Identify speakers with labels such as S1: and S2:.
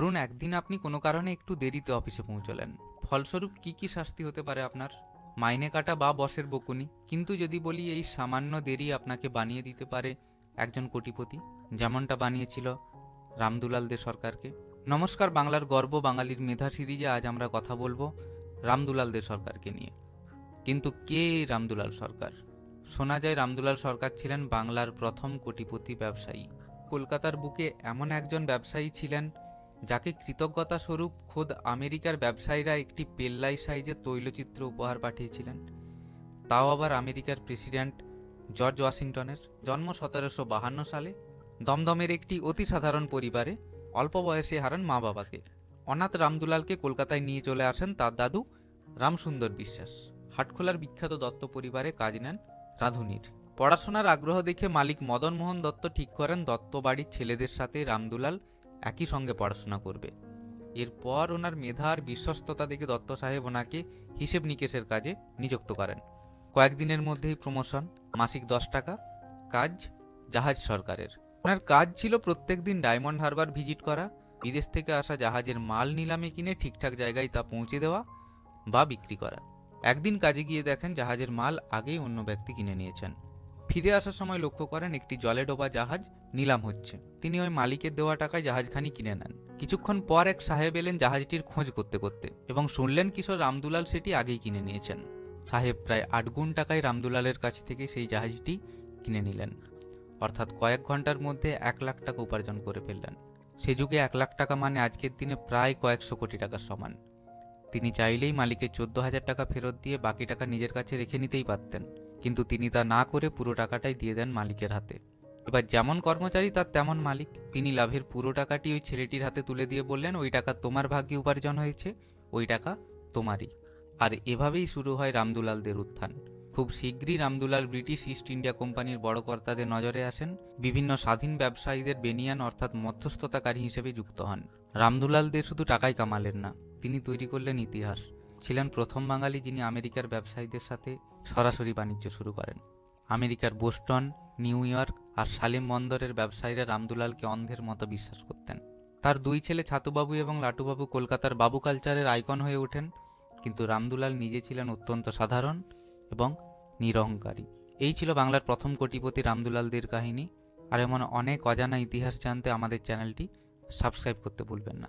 S1: ধরুন, একদিন আপনি কোনো কারণে একটু দেরিতে অফিসে পৌঁছলেন। ফলস্বরূপ কি কি শাস্তি হতে পারে আপনার? মাইনে কাটা বা বসের বকুনি। কিন্তু যদি বলি, এই সামান্য দেরি আপনাকে বানিয়ে দিতে পারে একজন কোটিপতি, যেমনটা বানিয়েছিল রামদুলাল দে সরকারকে। নমস্কার, বাংলার গর্ব বাঙালির মেধা সিরিজে আজ আমরা কথা বলব রামদুলাল দে সরকারকে নিয়ে। কিন্তু কে রামদুলাল সরকার? শোনা যায়, রামদুলাল সরকার ছিলেন বাংলার প্রথম কোটিপতি ব্যবসায়ী। কলকাতার বুকে এমন একজন ব্যবসায়ী ছিলেন যাকে কৃতজ্ঞতা স্বরূপ খোদ আমেরিকার ব্যবসায়ীরা একটি পেল্লাই সাইজের তৈলচিত্র উপহার পাঠিয়েছিলেন। তাও আবার আমেরিকার প্রেসিডেন্ট জর্জ ওয়াশিংটনের জন্ম সতেরোশো বাহান্ন সালে দমদমের একটি অতি সাধারণ পরিবারে অল্প বয়সে হারান মা বাবাকে। অনাথ রামদুলালকে কলকাতায় নিয়ে চলে আসেন তার দাদু রামসুন্দর বিশ্বাস। হাটখোলার বিখ্যাত দত্ত পরিবারে কাজ নেন রাঁধুনির। পড়াশোনার আগ্রহ দেখে মালিক মদন মোহন দত্ত ঠিক করেন দত্ত বাড়ির ছেলেদের সাথে রামদুলাল একই সঙ্গে পড়াশোনা করবে। এরপর ওনার মেধা আর বিশ্বস্ততা দেখে দত্ত সাহেব ওনাকে হিসেব নিকেশের কাজে নিযুক্ত করেন। কয়েকদিনের মধ্যেই প্রমোশন মাসিক দশ টাকা, কাজ, জাহাজ সরকারের। ওনার কাজ ছিল প্রত্যেকদিন ডায়মন্ড হারবার ভিজিট করা, বিদেশ থেকে আসা জাহাজের মাল নিলামে কিনে ঠিকঠাক জায়গায় তা পৌঁছে দেওয়া বা বিক্রি করা। একদিন কাজে গিয়ে দেখেন জাহাজের মাল আগেই অন্য ব্যক্তি কিনে নিয়েছেন। ফিরে আসার সময় লক্ষ্য করেন একটি জলে ডোবা জাহাজ নিলাম হচ্ছে। তিনি ওই মালিকের দেওয়া টাকায় জাহাজখানি কিনে নেন। কিছুক্ষণ পর এক সাহেব এলেন জাহাজটির খোঁজ করতে করতে এবং শুনলেন কিশোর রামদুলাল সেটি আগেই কিনে নিয়েছেন। সাহেব প্রায় আট গুণ টাকায় রামদুলালের কাছ থেকে সেই জাহাজটি কিনে নিলেন। অর্থাৎ কয়েক ঘণ্টার মধ্যে এক লাখ টাকা উপার্জন করে ফেললেন। সে যুগে এক লাখ টাকা মানে আজকের দিনে প্রায় কয়েকশো কোটি টাকার সমান। তিনি চাইলেই মালিকের চোদ্দ হাজার টাকা ফেরত দিয়ে বাকি টাকা নিজের কাছে রেখে নিতেই পারতেন। কিন্তু তিনি তা না করে পুরো টাকাটাই দিয়ে দেন মালিকের হাতে। এবার যেমন কর্মচারী, তার তেমন মালিক। তিনি লাভের পুরো টাকাটি ওই ছেলেটির হাতে তুলে দিয়ে বললেন, ওই টাকা তোমার ভাগ্যে উপার্জন হয়েছে, ওই টাকা তোমারই। আর এভাবেই শুরু হয় রামদুলালদের উত্থান। খুব শীঘ্রই রামদুলাল ব্রিটিশ ইস্ট ইন্ডিয়া কোম্পানির বড় কর্তাদের নজরে আসেন। বিভিন্ন স্বাধীন ব্যবসায়ীদের বেনিয়ান, অর্থাৎ মধ্যস্থতাকারী হিসেবে যুক্ত হন। রামদুলালদের শুধু টাকাই কামালেন না, তিনি তৈরি করলেন ইতিহাস। ছিলেন প্রথম বাঙালি যিনি আমেরিকার ব্যবসায়ীদের সাথে সরাসরি বাণিজ্য শুরু করেন। আমেরিকার বোস্টন, নিউ ইয়র্ক আর সালেম বন্দরের ব্যবসায়ীরা রামদুলালকে অন্ধের মতো বিশ্বাস করতেন। তার দুই ছেলে ছাতুবাবু এবং লাটুবাবু কলকাতার বাবু কালচারের আইকন হয়ে ওঠেন, কিন্তু রামদুলাল নিজে ছিলেন অত্যন্ত সাধারণ এবং নিরহংকারী। এই ছিল বাংলার প্রথম কোটিপতি রামদুলালদের কাহিনী, আর এমন অনেক অজানা ইতিহাস জানতে আমাদের চ্যানেলটি সাবস্ক্রাইব করতে ভুলবেন না।